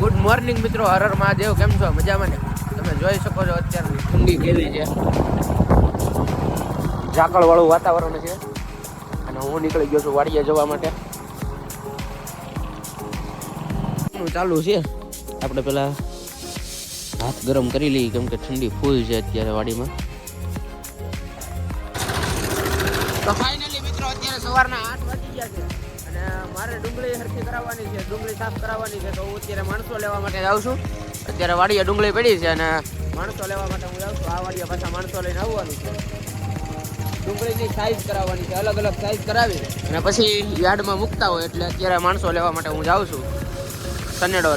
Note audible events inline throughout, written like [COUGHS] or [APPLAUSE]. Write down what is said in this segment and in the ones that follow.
Morning મિત્રો, હરર મહાદેવ, કેમ છો? મજામાં ને? તમે જોઈ શકો છો અત્યારે ઠંડી કેવી છે. ઝાકળ વાળું વાતાવરણ છે. અને હું નીકળી ગયો છું વાડીએ જવા માટે. ચાલુ છે. આપણે પેલા હાથ ગરમ કરી લઈએ, કેમ કે ઠંડી ફૂલ છે અત્યારે વાડીમાં. તો ફાઇનલી મિત્રો, અત્યારે સવારના આઠ વાગી ગયા છે. મારે ડુંગળી હરખી કરાવવાની છે, ડુંગળી સાફ કરાવવાની છે, તો હું અત્યારે માણસો લેવા માટે જાઉં છું. અત્યારે વાડીએ ડુંગળી પડી છે અને માણસો લેવા માટે હું જાઉં છું. આ વાડીએ પાછા માણસો લઈને આવવાનું છે. ડુંગળીની સાઈઝ કરાવવાની છે, અલગ અલગ સાઈઝ કરાવી. અને પછી યાર્ડમાં મૂકતા હોય એટલે અત્યારે માણસો લેવા માટે હું જાઉં છું. સનેડો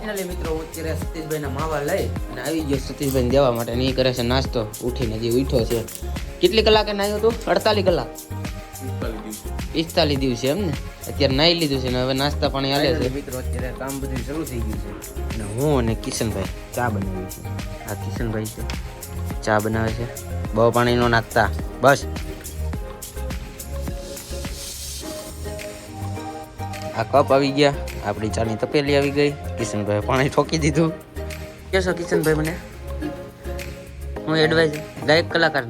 ફાઇનલી મિત્રો હું અત્યારે સતીશભાઈના માવા લઈ અને આવી ગયો સતીશભાઈને દેવા માટે ને એ કરે છે નાસ્તો. ઉઠીને જે ઉઠ્યો છે. કેટલી કલાકે નાહ્યો તું? અડતાલીસ કલાક? પિસ્તાલીસ દિવસે એમ ને? અત્યારે નાહી લીધું છે ને હવે નાસ્તા પાણી હાલે છે. મિત્રો અત્યારે કામ બધું શરૂ થઈ ગયું છે. અને હું અને કિશનભાઈ ચા બનાવી છે. આ કિશનભાઈ છે. ચા બનાવે છે. બહુ પાણી નો નાખતા. બસ. આ કપ આવી ગયા. આપણી ચાની તપેલી આવી ગઈ. કિશનભાઈ પાણી ઠોકી દીધું. કેશો કિશનભાઈ મને? હું એડવાઇઝ ગાયક કલાકાર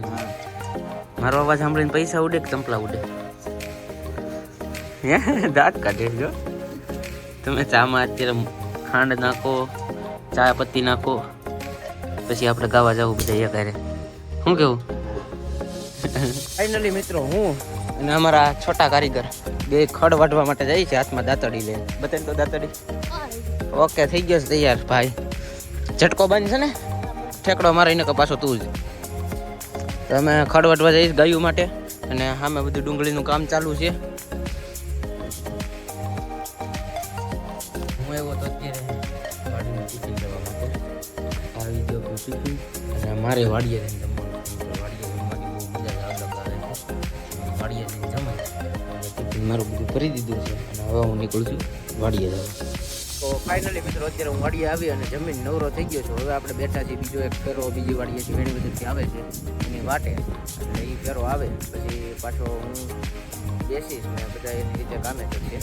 મારો અવાજ સાંભળીને પૈસા ઉડે કે ચંપલા ઉડે? હે? દાંત કાઢે જો તમે ચામાં અત્યારે ખાંડ નાખો ચા પત્તી નાખો પછી આપણે ગાવા જવું બધા હારે શું કેવું? ફાઇનલી મિત્રો હું અને અમારા છોટા કારીગર બે ખડ વાઢવા માટે જાય છે, હાથમાં દાંતડી લઈને. બતાવી તો દાંતડી. ઓકે, થઈ ગયો છે તૈયાર, ભાઈ. ઝટકો બંધ છે ને? ઠેકડો મારીને કે પાછો તું જ. અમે ખડ વાટવા જઈશ ગાયું માટે અને સામે બધું ડુંગળીનું કામ ચાલુ છે. હું એવો તો અત્યારે મારે વાડીએ જઈને મારું બધું કરી દીધું છે અને હવે હું નીકળું છું વાડીએ જવા. તો ફાઇનલી મિત્રો, અત્યારે હું વાડીએ આવી અને જમીન નવરો થઈ ગયો છું. હવે આપણે બેઠા છીએ, બીજો એક ફેરો બીજી વાડીએ છે ઘણી બધીથી આવે છે, એની વાટે. એટલે એ ફેરો આવે, પછી પાછો હું બેસીશ ને બધા એની રીતે કામે કરશે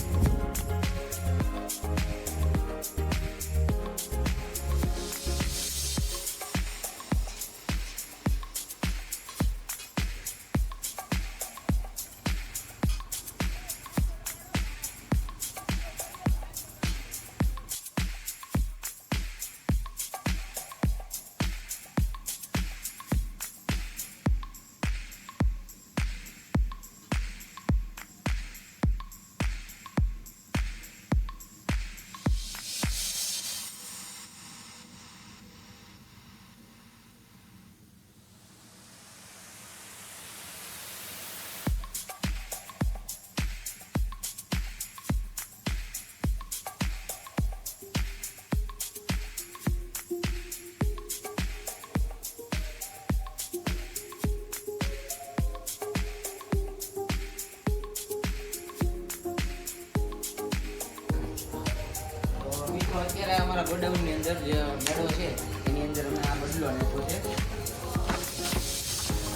અત્યારે અમારા ગોડાઉનની અંદર જે મેળો છે, એની અંદર અમે આ બદલો નાખ્યો છે.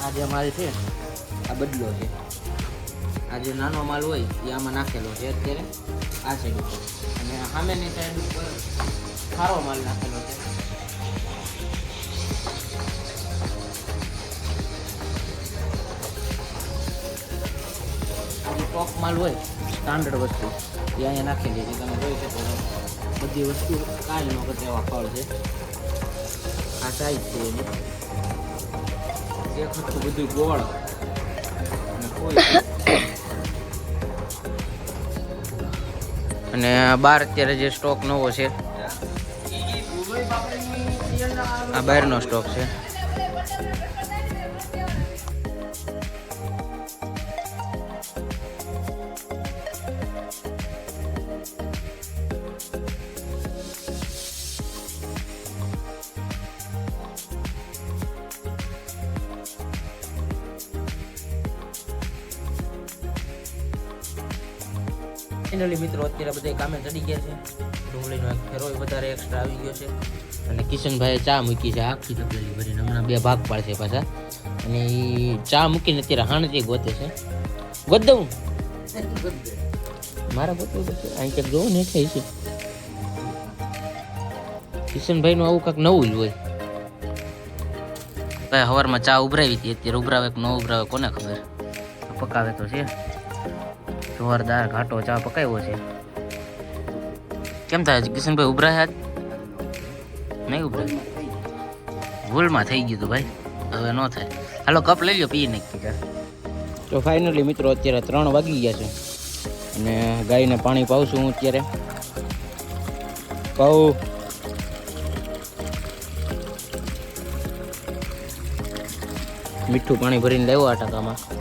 આ જે માલ છે, આ બદલો છે. આ જે નાનો માલ હોય, એ આમાં નાખેલો છે અત્યારે. આ સાઈડ ઉપર. અને સામેની સાઈડ ઉપર ખારો માલ નાખેલો છે. ટોપ માલ હોય સ્ટાન્ડર્ડ વસ્તુ, એ અહીંયા નાખેલી છે. તમે જોઈ શકો છો. બધી વસ્તુ કાંઈ ન કરતા એવા ફળ છે. આ સાઈઝ છે એની. એક હતું બધું ગોળ. કોઈ [COUGHS] અને બાર અત્યારે જે સ્ટોક નવો છે આ બહારનો સ્ટોક છે. ફાઇનલી મિત્રો, અત્યારે બધા કામે ચડી ગયા છે. ડુંગળીનો એક ફેરો વધારે એક્સ્ટ્રા આવી ગયો છે. અને કિશનભાઈએ ચા મૂકી છે, આખી તપેલી ભરીને. હમણાં બે ભાગ પાડશે પાછા. અને એ ચા મૂકીને અત્યારે હાણથી ગોતે છે. ગોત દઉં. મારા ગોતવું પડશે અહીં ક્યાંક જોવું ને છે છે. કિશનભાઈનું આવું કાંઈક નવું જ હોય. ભાઈ સવારમાં ચા ઉભરાવી હતી. અત્યારે ઉભરાવે કે ન ઉભરાવે કોને ખબર. પકાવે તો છે. જોરદાર ઘાટો ચા પકાવ્યો છે. કેમ થાય? કિશનભાઈ ઉભરાય હાથ નહીં ઉભરા? ભૂલમાં થઈ ગયું હતું ભાઈ. હવે ન થાય. હાલો, કપ લઈ લો પી નાખી તો ફાઇનલી મિત્રો, અત્યારે ત્રણ વાગી ગયા છે. અને ગાયને પાણી પાઉં છું હું અત્યારે. પાઉં. મીઠું પાણી ભરીને લેવો આ ટકામાં